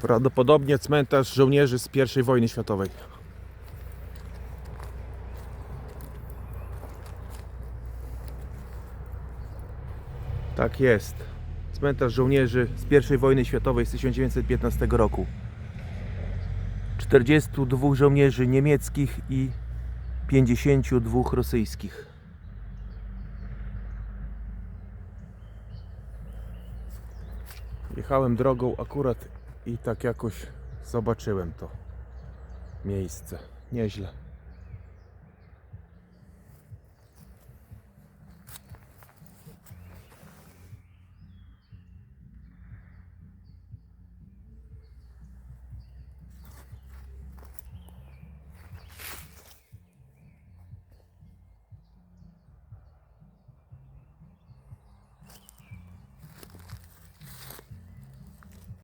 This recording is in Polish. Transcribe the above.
Prawdopodobnie cmentarz żołnierzy z I wojny światowej. Tak jest. Cmentarz żołnierzy z I wojny światowej z 1915 roku. 42 żołnierzy niemieckich i 52 rosyjskich. Jechałem drogą akurat i tak jakoś zobaczyłem to miejsce. Nieźle.